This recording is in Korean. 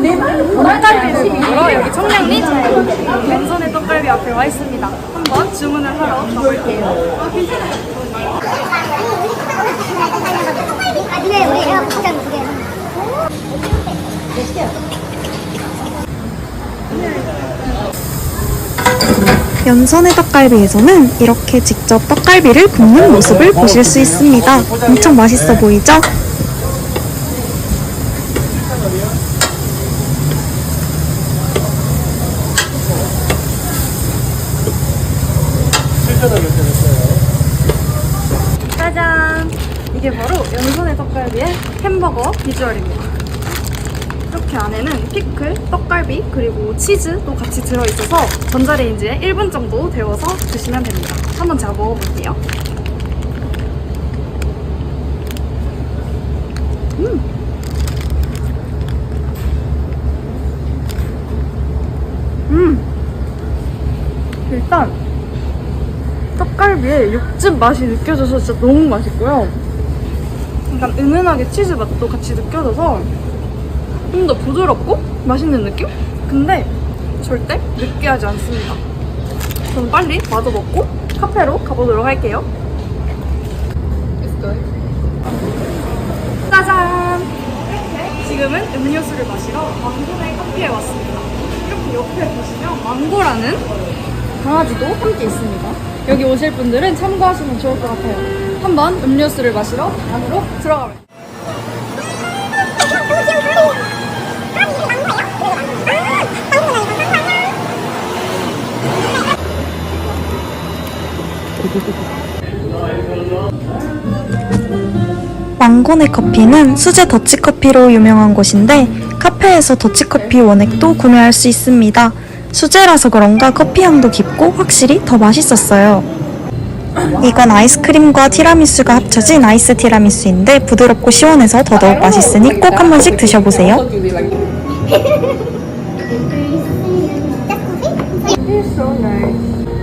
떡갈비를 먹으러 여기 청량리 맨손의 떡갈비 앞에 와 있습니다. 한번 주문을 하러 가볼게요. 아, 괜찮아요. 연선의 떡갈비에서는 이렇게 직접 떡갈비를 굽는 모습을 보실 수 있습니다. 엄청 맛있어 보이죠? 짜잔! 이게 바로 연손의 떡갈비의 햄버거 비주얼입니다. 이렇게 안에는 피클, 떡갈비, 그리고 치즈도 같이 들어있어서 전자레인지에 1분 정도 데워서 드시면 됩니다. 한번 제가 먹어볼게요. 음! 음! 일단 떡갈비에 육즙 맛이 느껴져서 진짜 너무 맛있고요. 약간 은은하게 치즈 맛도 같이 느껴져서 좀 더 부드럽고 맛있는 느낌? 근데 절대 느끼하지 않습니다. 저는 빨리 마저 먹고 카페로 가보도록 할게요. 짜잔! 지금은 음료수를 마시러 망고의 커피에 왔습니다. 이렇게 옆에 보시면 망고라는 강아지도 함께 있습니다. 여기 오실 분들은 참고하시면 좋을 것 같아요. 한번 음료수를 마시러 안으로 들어가볼게요. 왕건의 커피는 수제 더치커피로 유명한 곳인데 카페에서 더치커피 원액도 구매할 수 있습니다. 수제라서 그런가 커피향도 깊고 확실히 더 맛있었어요. 이건 아이스크림과 티라미수가 합쳐진 아이스 티라미수인데 부드럽고 시원해서 더더욱 맛있으니 꼭 한 번씩 드셔보세요.